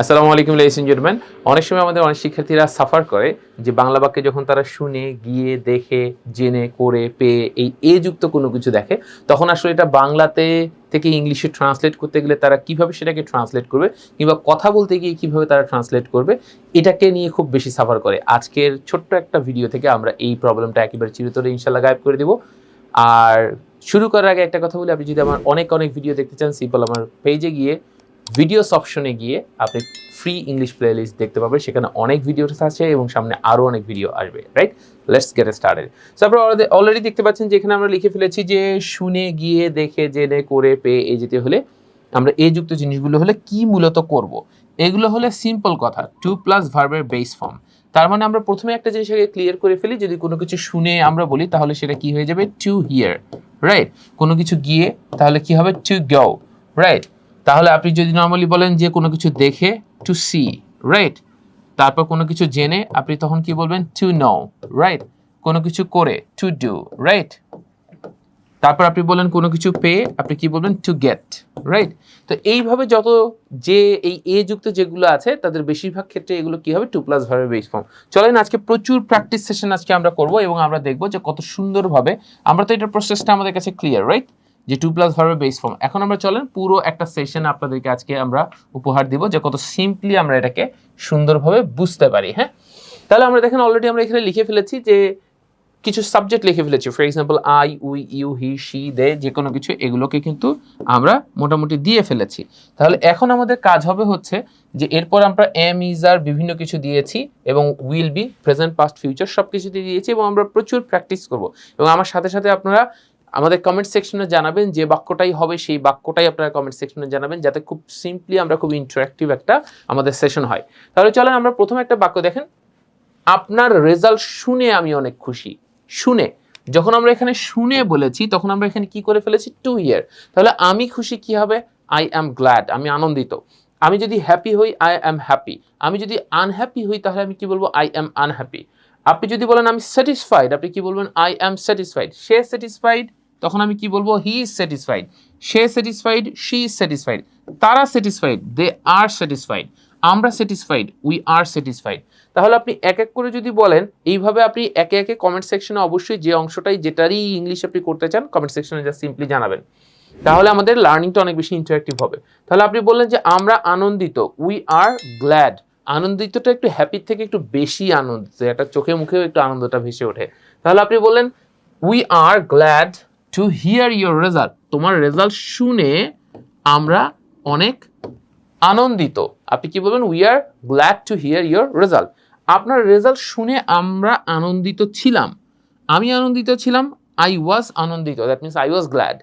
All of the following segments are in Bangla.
আসসালামু আলাইকুম লাইস জেন্টলম্যান অনেক সময় আমাদের অনেক শিক্ষার্থীরা সাফার করে যে বাংলা বাক্যে যখন তারা শুনে, গিয়ে, দেখে, জেনে, করে, পেয়ে, এই এ যুক্ত কোনো কিছু দেখে, তখন আসলে এটা বাংলাতে থেকে ইংলিশে ট্রান্সলেট করতে গেলে তারা কীভাবে সেটাকে ট্রান্সলেট করবে কিংবা কথা বলতে গিয়ে কীভাবে তারা ট্রান্সলেট করবে, এটাকে নিয়ে খুব বেশি সাফার করে। আজকের ছোট্ট একটা ভিডিও থেকে আমরা এই প্রবলেমটা একেবারে চিরতরে ইনশাল্লাহ গায়েব করে দেবো। আর শুরু করার আগে একটা কথা বলি, আপনি যদি আমার অনেক অনেক ভিডিও দেখতে চান সিম্পল আমার পেজে গিয়ে ভিডিওস অপশনে গিয়ে আপনি ফ্রি ইংলিশ প্লেলিস্ট দেখতে পাবেন। সেখানে অনেক ভিডিওস আছে এবং সামনে আরও অনেক ভিডিও আসবে right let's get started so আপনারা অলরেডি দেখতে পাচ্ছেন যে এখানে আমরা লিখে ফেলেছি যে শুনে, গিয়ে, দেখে, জেনে, করে, পেয়ে, এই যেতে হলে আমরা এই যুক্ত জিনিসগুলো হলে কি মূলত করব? এগুলো হলে সিম্পল কথা টু প্লাস ভার্বের বেস ফর্ম তার মানে আমরা প্রথমে একটা জিনিস আগে ক্লিয়ার করে ফেলি, যদি কোনো কিছু শুনে আমরা বলি, তাহলে সেটা কি হয়ে যাবে? টু হিয়ার রাইট কোনো কিছু গিয়ে, তাহলে কি হবে? টু গো রাইট তাহলে আপনি যদি নর্মালি বলেন যে কোনো কিছু দেখে টু সি রাইট তারপর কোনো কিছু জেনে আপনি তখন কি বলবেন? টু নো রাইট কোনো কিছু করে টু ডু রাইট তারপর আপনি বলেন কোনো কিছু পেয়ে আপনি কি বলবেন? টু গেট রাইট তো এইভাবে যত যে এই এ যুক্ত যেগুলো আছে, তাদের বেশিরভাগ ক্ষেত্রে এগুলো কি হবে? টু প্লাস ভাবে বেস ফর্ম চলেন আজকে প্রচুর প্র্যাকটিস সেশন আজকে আমরা করব এবং আমরা দেখব যে কত সুন্দরভাবে, আমরা তো এটার প্রসেসটা আমাদের কাছে ক্লিয়ার রাইট যে টু প্লাস ভার্বের বেস ফর্ম এখন আমরা চলেন, পুরো একটা সেশন আপনাদেরকে আজকে আমরা উপহার দিব যে কত সিম্পলি আমরা এটাকে সুন্দরভাবে বুঝতে পারি হ্যাঁ? তাহলে আমরা দেখেন অলরেডি আমরা এখানে লিখে ফেলেছি যে কিছু সাবজেক্ট লিখে ফেলেছি। For example I we you he she they যে কোনো কিছু, এগুলোকে কিন্তু আমরা মোটামুটি দিয়ে ফেলেছি। তাহলে এখন আমাদের কাজ হবে হচ্ছে যে এরপর আমরা এম ইজ আর বিভিন্ন কিছু দিয়েছি এবং will be present past future সব কিছুতে দিয়েছি এবং আমরা প্রচুর প্র্যাকটিস করব। এবং আমার সাথে সাথে আপনারা আমাদের কমেন্ট সেকশনে জানাবেন যে বাক্যটাই হবে, সেই বাক্যটাই আপনারা কমেন্ট সেকশনে জানাবেন যাতে খুব সিম্পলি আমরা খুব ইন্টারাক্টিভ একটা আমাদের সেশন হয়। তাহলে চলেন আমরা প্রথমে একটা বাক্য দেখেন। আপনার রেজাল্ট শুনে আমি অনেক খুশি। শুনে। যখন আমরা এখানে শুনে বলেছি, তখন আমরা এখানে কি করে ফেলেছি? টু ইয়ার তাহলে আমি খুশি কি হবে? আই অ্যাম গ্ল্যাড আমি আনন্দিত। আমি যদি হ্যাপি হই আই অ্যাম হ্যাপি আমি যদি আনহ্যাপি হই, তাহলে আমি কি বলব? আই অ্যাম আনহ্যাপি আপনি যদি বলেন আমি স্যাটিসফাইড আপনি কি বলবেন? আই অ্যাম স্যাটিসফাইড সে স্যাটিসফাইড তখন আমি কি বলব? হি ইজ স্যাটিসফাইড সে স্যাটিসফাইড শি ইজ স্যাটিসফাইড তারা স্যাটিসফাইড দে আর স্যাটিসফাইড আমরা স্যাটিসফাইড উই আর স্যাটিসফাইড তাহলে আপনি এক এক করে যদি বলেন, এইভাবে আপনি একে একে কমেন্ট সেকশনে অবশ্যই যে অংশটাই, যেটারই ইংলিশ আপনি করতে চান কমেন্ট সেকশনে যা সিম্পলি জানাবেন। তাহলে আমাদের লার্নিংটা অনেক বেশি ইন্টারাক্টিভ হবে। তাহলে আপনি বললেন যে, আমরা আনন্দিত উই আর গ্ল্যাড আনন্দিতটা একটু হ্যাপির থেকে একটু বেশি আনন্দিত একটা চোখে মুখেও একটু আনন্দটা ভেসে ওঠে। তাহলে আপনি বললেন we are glad to hear your result তোমার রেজাল্ট শুনে আমরা অনেক আনন্দিত। আপনি কি বলবেন? We are glad to hear your result আপনার রেজাল্ট শুনে আমরা আনন্দিত ছিলাম। আমি আনন্দিত ছিলাম আই ওয়াজ আনন্দিত। That means I was glad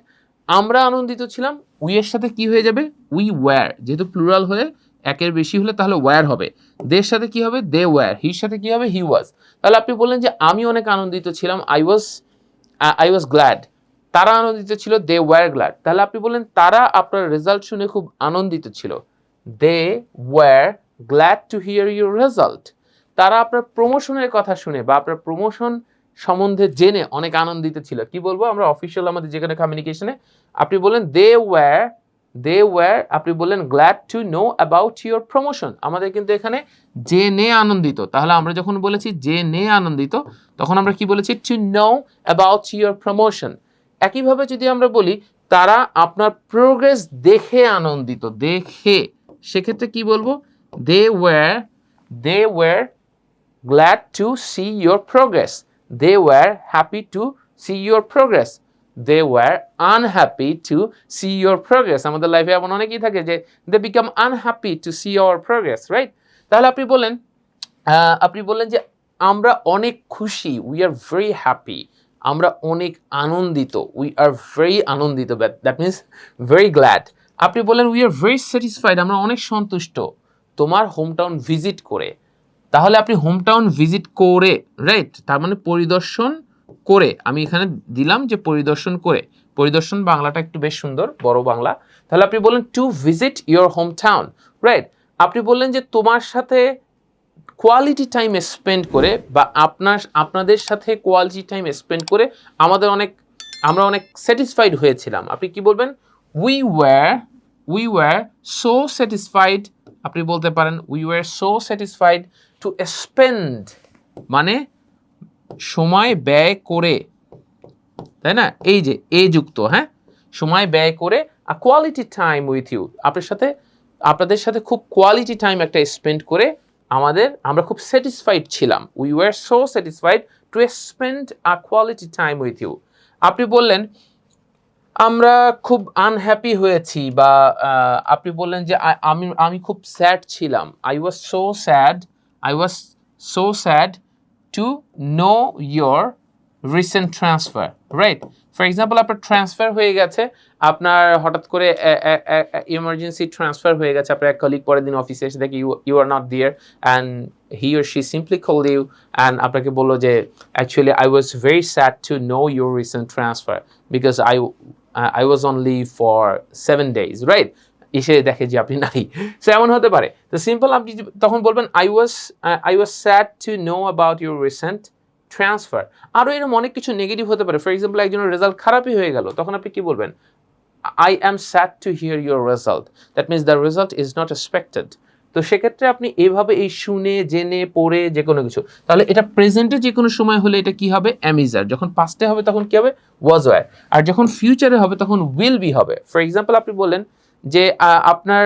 আমরা আনন্দিত ছিলাম উই এর সাথে কি হয়ে যাবে? উই ওয়্যার যেহেতু প্লুরাল হলে একের বেশি হলে তাহলে ওয়্যার হবে। দের সাথে কি হবে? দে ওয়্যার হির সাথে কি হবে? হি ওয়াজ তাহলে আপনি বললেন যে আমি অনেক আনন্দিত ছিলাম I was I was glad তারা আনন্দিত ছিল দে ওয়ার গ্ল্যাড তাহলে আপনি বললেন তারা আপনার রেজাল্ট শুনে খুব আনন্দিত ছিল। They were glad to hear your result তারা আপনার প্রমোশনের কথা শুনে বা আপনার প্রমোশন সম্বন্ধে জেনে অনেক আনন্দিত ছিল। কি বলব? আমরা অফিসিয়াল আমাদের যেখানে কমিউনিকেশনে আপনি বললেন দে ওয়্যার দে ওয়্যার আপনি বললেন glad to know about your promotion আমাদের কিন্তু এখানে জেনে আনন্দিত। তাহলে আমরা যখন বলেছি জেনে আনন্দিত, তখন আমরা কি বলেছি? To know about your promotion একইভাবে যদি আমরা বলি, তারা আপনার প্রোগ্রেস দেখে আনন্দিত, দেখে, সেক্ষেত্রে কি বলব? They were they were glad to see your progress they were happy to see your progress they were unhappy to see your progress আমাদের লাইফে এমন অনেকেই থাকে যে they become unhappy to see your progress right তাহলে আপনি বলেন আপনি বলেন যে, আমরা অনেক খুশি উই আর ভেরি হ্যাপি আমরা অনেক আনন্দিত উই আর ভেরি আনন্দিত দ্যাট মিনস ভেরি গ্ল্যাড আপনি বললেন উই আর ভেরি স্যাটিসফাইড আমরা অনেক সন্তুষ্ট। তোমার হোম টাউন ভিজিট করে। তাহলে আপনি হোম টাউন ভিজিট করে রাইট তার মানে পরিদর্শন করে। আমি এখানে দিলাম যে পরিদর্শন করে। পরিদর্শন বাংলাটা একটু বেশ সুন্দর, বড় বাংলা। তাহলে আপনি বললেন to visit your home town right আপনি বললেন যে তোমার সাথে কোয়ালিটি টাইম স্পেন্ড করে বা আপনার, আপনাদের সাথে কোয়ালিটি টাইম স্পেন্ড করে আমাদের অনেক, আমরা অনেক স্যাটিসফাইড হয়েছিলাম। আপনি কি বলবেন? We were we were so satisfied আপনি বলতে পারেন we were so satisfied to spend মানে সময় ব্যয় করে, তাই না? এই যে এ যুক্ত হ্যাঁ? সময় ব্যয় করে a quality time with you আপনার সাথে, আপনাদের সাথে খুব কোয়ালিটি টাইম একটা স্পেন্ড করে আমাদের, আমরা খুব স্যাটিসফাইড ছিলাম। We were so satisfied to spend a quality time with you আপনি বললেন, আমরা খুব আনহ্যাপি হয়েছি বা আপনি বললেন যে আমি আমি খুব স্যাড ছিলাম। I was so sad I was so sad to know your recent transfer right for example আপনার ট্রান্সফার হয়ে গেছে, আপনার হঠাৎ করে ইমার্জেন্সি ট্রান্সফার হয়ে গেছে, আপনার এক কলিগ পরের দিন অফিসে এসে দেখি you you are not there and he or she simply call you and আপনাকে বলল যে actually I was very sad to know your recent transfer because I I was on leave for seven days right এসে দেখে যে আপনি নাই সো এমন হতে পারে। তো সিম্পল আপনি তখন বলবেন I was I was sad to know about your recent transfer আরও এরকম অনেক কিছু নেগেটিভ হতে পারে। ফর এক্সাম্পল একজনের রেজাল্ট খারাপই হয়ে গেল, তখন আপনি কি বলবেন? I am sad to hear your result that means the result is not expected তো সেক্ষেত্রে আপনি এভাবে এই শুনে, জেনে, পড়ে যে কোনো কিছু, তাহলে এটা প্রেজেন্টে যে কোনো সময় হলে এটা কি হবে? অ্যামিজার যখন পাস্টে হবে তখন কি হবে? ওয়াজ ওয়ার আর যখন ফিউচারে হবে তখন উইল বি হবে। ফর এক্সাম্পল আপনি বললেন যে আপনার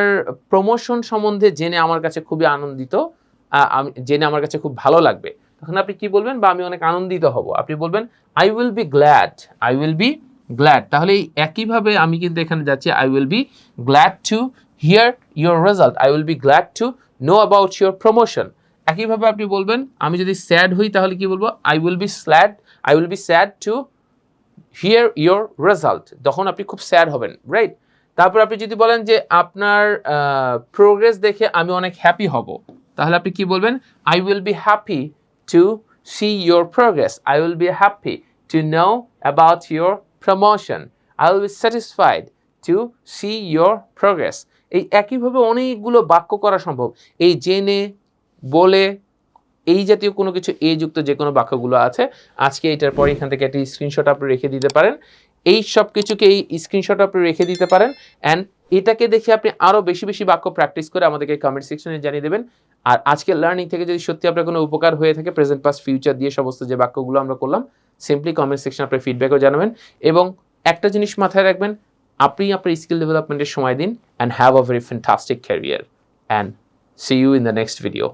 প্রমোশন সম্বন্ধে জেনে আমার কাছে খুবই আনন্দিত জেনে আমার কাছে খুব ভালো লাগবে। তখন আপনি কি বলবেন? বা আমি অনেক আনন্দিত হব। আপনি বলবেন I will be glad I will be glad তাহলে একইভাবে আমি কিন্তু এখানে যাচ্ছি I will be glad to hear your result I will be glad to know about your promotion একইভাবে আপনি বলবেন, আমি যদি স্যাড হই, তাহলে কি বলব? I will be sad I will be sad to hear your result তখন আপনি খুব স্যাড হবেন রাইট তারপর আপনি যদি বলেন যে, আপনার প্রোগ্রেস দেখে আমি অনেক হ্যাপি হব, তাহলে আপনি কি বলবেন? I will be happy to see your progress. I will be happy to know about your promotion. I will be satisfied to see your progress. এই একইভাবে অনেকগুলো বাক্য করা সম্ভব এই জেনে বলে এই জাতীয় কোনো কিছু এ যুক্ত যে কোনো বাক্যগুলো আছে আজকে এটার পরে এখান থেকে একটি স্ক্রিনশট আপনি রেখে দিতে পারেন এই সব কিছুকে এই স্ক্রিনশট আপনি রেখে দিতে পারেন অ্যান্ড এটাকে দেখে আপনি আরও বেশি বেশি বাক্য প্র্যাকটিস করে আমাদেরকে কমেন্ট সেকশনে জানিয়ে দেবেন। আর আজকে লার্নিং থেকে যদি সত্যি আপনার কোনো উপকার হয়ে থাকে প্রেজেন্ট পাস ফিউচার দিয়ে সমস্ত যে বাক্যগুলো আমরা করলাম সিম্পলি কমেন্ট সেকশনে আপনার ফিডব্যাকও জানাবেন এবং একটা জিনিস মাথায় রাখবেন, আপনি আপনার স্কিল ডেভেলপমেন্টের সময় দিন and have a very fantastic career and see you in the next video